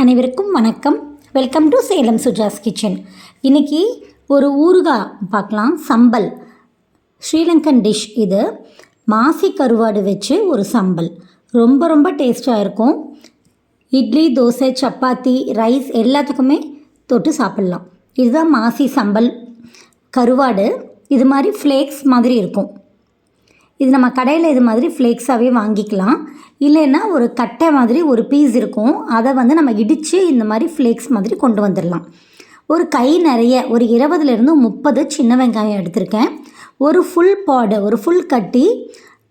அனைவருக்கும் வணக்கம். Welcome to Salem Suja's kitchen இன்னைக்கு ஒரு ஊறுகாய் பார்க்கலாம். சம்பல். ஸ்ரீலங்கன் டிஷ் இது. மாசி கருவாடு வச்சு ஒரு சம்பல். ரொம்ப ரொம்ப டேஸ்ட்டாக இருக்கும். இட்லி தோசை சப்பாத்தி ரைஸ் எல்லாத்துக்குமே தொட்டு சாப்பிட்லாம். இதுதான் மாசி சம்பல். கருவாடு. இது மாதிரி ஃப்ளேக்ஸ் மாதிரி இருக்கும். இது நம்ம கடையில் இது மாதிரி ஃப்ளேக்ஸாகவே வாங்கிக்கலாம். இல்லைன்னா ஒரு கட்டை மாதிரி ஒரு பீஸ் இருக்கும். அதை வந்து நம்ம இடித்து இந்த மாதிரி ஃப்ளேக்ஸ் மாதிரி கொண்டு வந்துடலாம். ஒரு கை நிறைய ஒரு இருபதுலேருந்து முப்பது சின்ன வெங்காயம் எடுத்திருக்கேன். ஒரு ஃபுல் பாடு ஒரு ஃபுல் கட்டி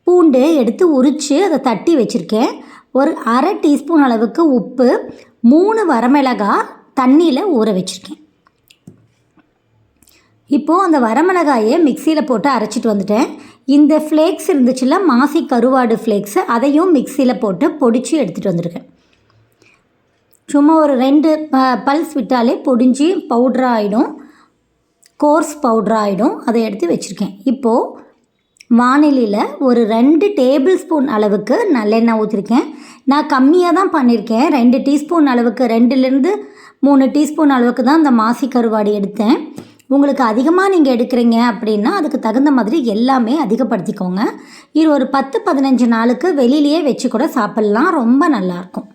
பூண்டு எடுத்து உரித்து அதை தட்டி வச்சுருக்கேன். ஒரு அரை டீஸ்பூன் அளவுக்கு உப்பு மூணு வரமிளகாய் தண்ணியில் ஊற வச்சுருக்கேன். இப்போது அந்த வரமிளகாயை மிக்சியில் போட்டு அரைச்சிட்டு வந்துட்டேன். இந்த ஃப்ளேக்ஸ் இருந்துச்சுல மாசி கருவாடு ஃப்ளேக்ஸு அதையும் மிக்சியில் போட்டு பொடிச்சு எடுத்துகிட்டு வந்திருக்கேன். சும்மா ஒரு ரெண்டு ப பல்ஸ் விட்டாலே பொடிஞ்சு பவுட்ரு ஆகிடும் கோர்ஸ் பவுட்ரு ஆகிடும் அதை எடுத்து வச்சுருக்கேன். இப்போது வானிலையில் ஒரு ரெண்டு டேபிள் ஸ்பூன் அளவுக்கு நல்லெண்ணெய் ஊற்றிருக்கேன் நான் கம்மியாக தான் பண்ணியிருக்கேன் ரெண்டு டீஸ்பூன் அளவுக்கு ரெண்டுலேருந்து மூணு டீஸ்பூன் அளவுக்கு தான் இந்த மாசி கருவாடு எடுத்தேன். உங்களுக்கு அதிகமாக நீங்கள் எடுக்கிறீங்க அப்படின்னா அதுக்கு தகுந்த மாதிரி எல்லாமே அதிகப்படுத்திக்கோங்க. இது ஒரு பத்து பதினஞ்சு நாளுக்கு வெளியிலேயே வச்சு கூட சாப்பிட்லாம். ரொம்ப நல்லாயிருக்கும்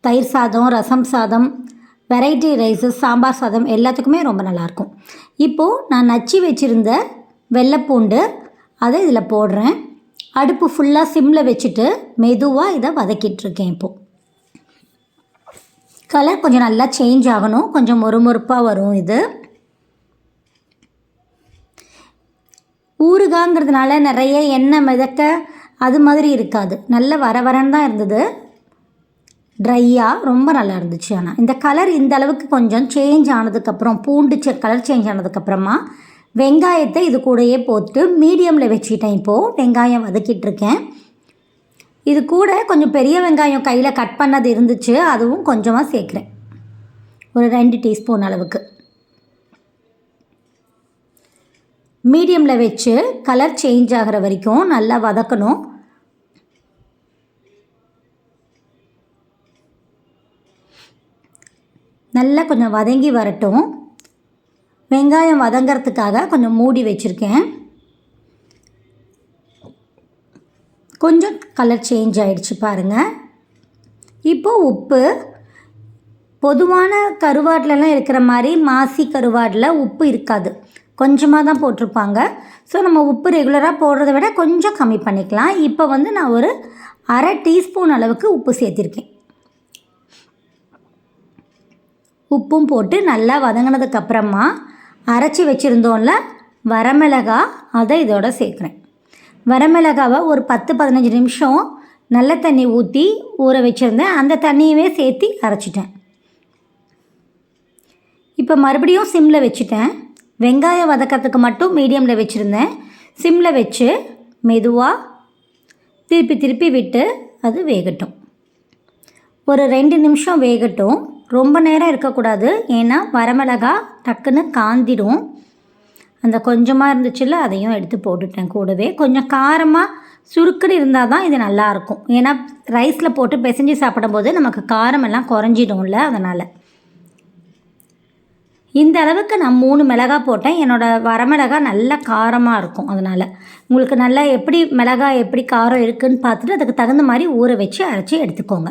தயிர் சாதம் ரசம் சாதம் வெரைட்டி ரைஸஸ் சாம்பார் சாதம் எல்லாத்துக்குமே ரொம்ப நல்லாயிருக்கும் இப்போது நான் நச்சு வச்சுருந்த வெள்ளைப்பூண்டு அதை இதில் போடுறேன். அடுப்பு ஃபுல்லாக சிம்மில் வச்சுட்டு மெதுவாக இதை வதக்கிட்டுருக்கேன் இப்போது கலர் கொஞ்சம் நல்லா சேஞ்ச் ஆகணும். கொஞ்சம் மொறுமொறுப்பாக வரும் இது. ஊறுகாங்கிறதுனால நிறைய எண்ணெய் மிதக்க அது மாதிரி இருக்காது. நல்ல வர வரன்னு தான் இருந்தது. ட்ரையாக ரொம்ப நல்லா இருந்துச்சு ஆனால் இந்த கலர் இந்த அளவுக்கு கொஞ்சம் சேஞ்ச் ஆனதுக்கப்புறம் பூண்டு கலர் சேஞ்ச் ஆனதுக்கப்புறமா வெங்காயத்தை இது கூடயே போட்டு மீடியமில் வச்சுக்கிட்டேன் இப்போது வெங்காயம் வதக்கிட்டுருக்கேன் இது கூட கொஞ்சம் பெரிய வெங்காயம் கையில் கட் பண்ணது இருந்துச்சு. அதுவும் கொஞ்சமாக சேர்க்குறேன். ஒரு ரெண்டு டீஸ்பூன் அளவுக்கு. மீடியமில் வச்சு கலர் சேஞ்ச் ஆகிற வரைக்கும் நல்லா வதக்கணும். நல்லா கொஞ்சம் வதங்கி வரட்டும். வெங்காயம் வதங்கிறதுக்காக கொஞ்சம் மூடி வச்சுருக்கேன். கொஞ்சம் கலர் சேஞ்ச் ஆகிடுச்சு பாருங்கள் இப்போது உப்பு பொதுவான கருவாட்டிலலாம் இருக்கிற மாதிரி மாசி கருவாடில் உப்பு இருக்காது. கொஞ்சமாக தான் போட்டிருப்பாங்க. ஸோ நம்ம உப்பு ரெகுலராக போடுறத விட கொஞ்சம் கம்மி பண்ணிக்கலாம். இப்போ வந்து நான் ஒரு அரை டீஸ்பூன் அளவுக்கு உப்பு சேர்த்திருக்கேன். உப்பும் போட்டு நல்லா வதங்கினதுக்கப்புறமா அரைச்சி வச்சுருந்தோம்ல வரமிளகா அதை இதோட சேர்க்குறேன். வரமிளகாவை ஒரு பத்து பதினஞ்சு நிமிஷம் நல்ல தண்ணி ஊற்றி ஊற வச்சுருந்தேன். அந்த தண்ணியவே சேர்த்து அரைச்சிட்டேன். இப்போ மறுபடியும் சிம்மில் வச்சுட்டேன். வெங்காயம் வதக்கிறதுக்கு மட்டும் மீடியமில் வச்சுருந்தேன். சிம்மில் வச்சு மெதுவாக திருப்பி திருப்பி விட்டு அது வேகட்டும். ஒரு ரெண்டு நிமிஷம் வேகட்டும். ரொம்ப நேரம் இருக்கக்கூடாது. ஏன்னா வரமிளகா டக்குன்னு காந்திடும் அந்த கொஞ்சமாக இருந்துச்சுல்ல அதையும் எடுத்து போட்டுட்டேன் கூடவே. கொஞ்சம் காரமாக சுருக்குன்னு இருந்தால் தான் இது நல்லாயிருக்கும் ஏன்னா ரைஸில் போட்டு பிசைஞ்சு சாப்பிடும்போது நமக்கு காரம் எல்லாம் குறைஞ்சிடும்ல அதனால். இந்த அளவுக்கு நான் மூணு மிளகா போட்டேன். என்னோடய வரமிளகா நல்லா காரமாக இருக்கும் அதனால். உங்களுக்கு நல்லா எப்படி மிளகாய் எப்படி காரம் இருக்குதுன்னு பார்த்துட்டு அதுக்கு தகுந்த மாதிரி ஊற வச்சு அரைச்சி எடுத்துக்கோங்க.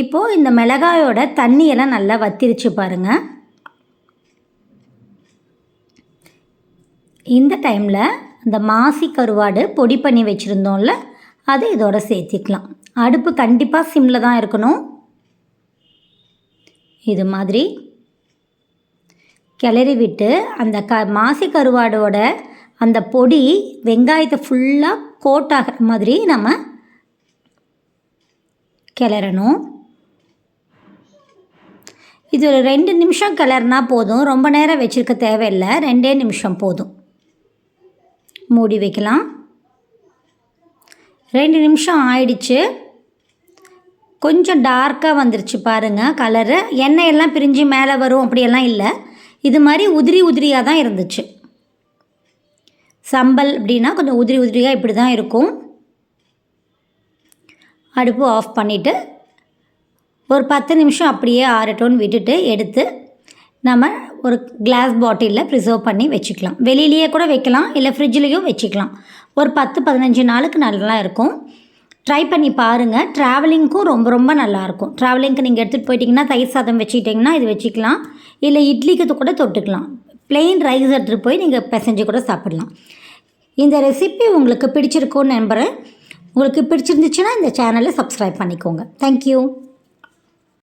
இப்போது இந்த மிளகாயோட தண்ணியெல்லாம் நல்லா வத்திருச்சு பாருங்கள் இந்த டைமில் இந்த மாசி கருவாடு பொடி பண்ணி வச்சுருந்தோம்ல அதை இதோட சேர்த்திக்கலாம். அடுப்பு கண்டிப்பாக சிம்மில் தான் இருக்கணும். இது மாதிரி கிளறி விட்டு அந்த க மாசி கருவாடோட அந்த பொடி வெங்காயத்தை ஃபுல்லாக கோட் ஆகிற மாதிரி நம்ம கிளறணும். இது ஒரு ரெண்டு நிமிஷம் கிளறினா போதும். ரொம்ப நேரம் வச்சுருக்க தேவையில்லை. ரெண்டே நிமிஷம் போதும். மூடி வைக்கலாம். ரெண்டு நிமிஷம் ஆயிடுச்சு. கொஞ்சம் டார்க்காக வந்துருச்சு பாருங்கள் கலரு எண்ணெயெல்லாம் பிரிஞ்சு மேலே வரும் அப்படியெல்லாம் இல்லை. இது மாதிரி உதிரி உதிரியாக தான் இருந்துச்சு. சம்பல் அப்படின்னா கொஞ்சம் உதிரி உதிரியாக இப்படி தான் இருக்கும். அடுப்பு ஆஃப் பண்ணிவிட்டு ஒரு பத்து நிமிஷம் அப்படியே ஆறட்டும்னு விட்டுட்டு எடுத்து நம்ம ஒரு கிளாஸ் பாட்டிலில் ப்ரிசர்வ் பண்ணி வச்சுக்கலாம். வெளியிலேயே கூட வைக்கலாம் இல்லை ஃப்ரிட்ஜ்லேயும் வச்சுக்கலாம். ஒரு பத்து பதினஞ்சு நாளுக்கு நல்லா இருக்கும். ட்ரை பண்ணி பாருங்கள் ட்ராவலிங்க்கும் ரொம்ப ரொம்ப நல்லாயிருக்கும் ட்ராவலிங்க்கு நீங்கள் எடுத்துகிட்டு போயிட்டிங்கன்னா தயிர் சாதம் வச்சுக்கிட்டிங்கன்னா இது வச்சுக்கலாம். இல்லை இட்லிக்கு கூட தொட்டுக்கலாம். Plain ரைஸ் எடுத்துகிட்டு போய் நீங்கள் பிசைஞ்சு கூட சாப்பிடலாம். இந்த ரெசிபி உங்களுக்கு பிடிச்சிருக்கும்னு நம்புகிறேன் உங்களுக்கு பிடிச்சிருந்துச்சுன்னா இந்த சேனலை சப்ஸ்கிரைப் பண்ணிக்கோங்க. தேங்க்யூ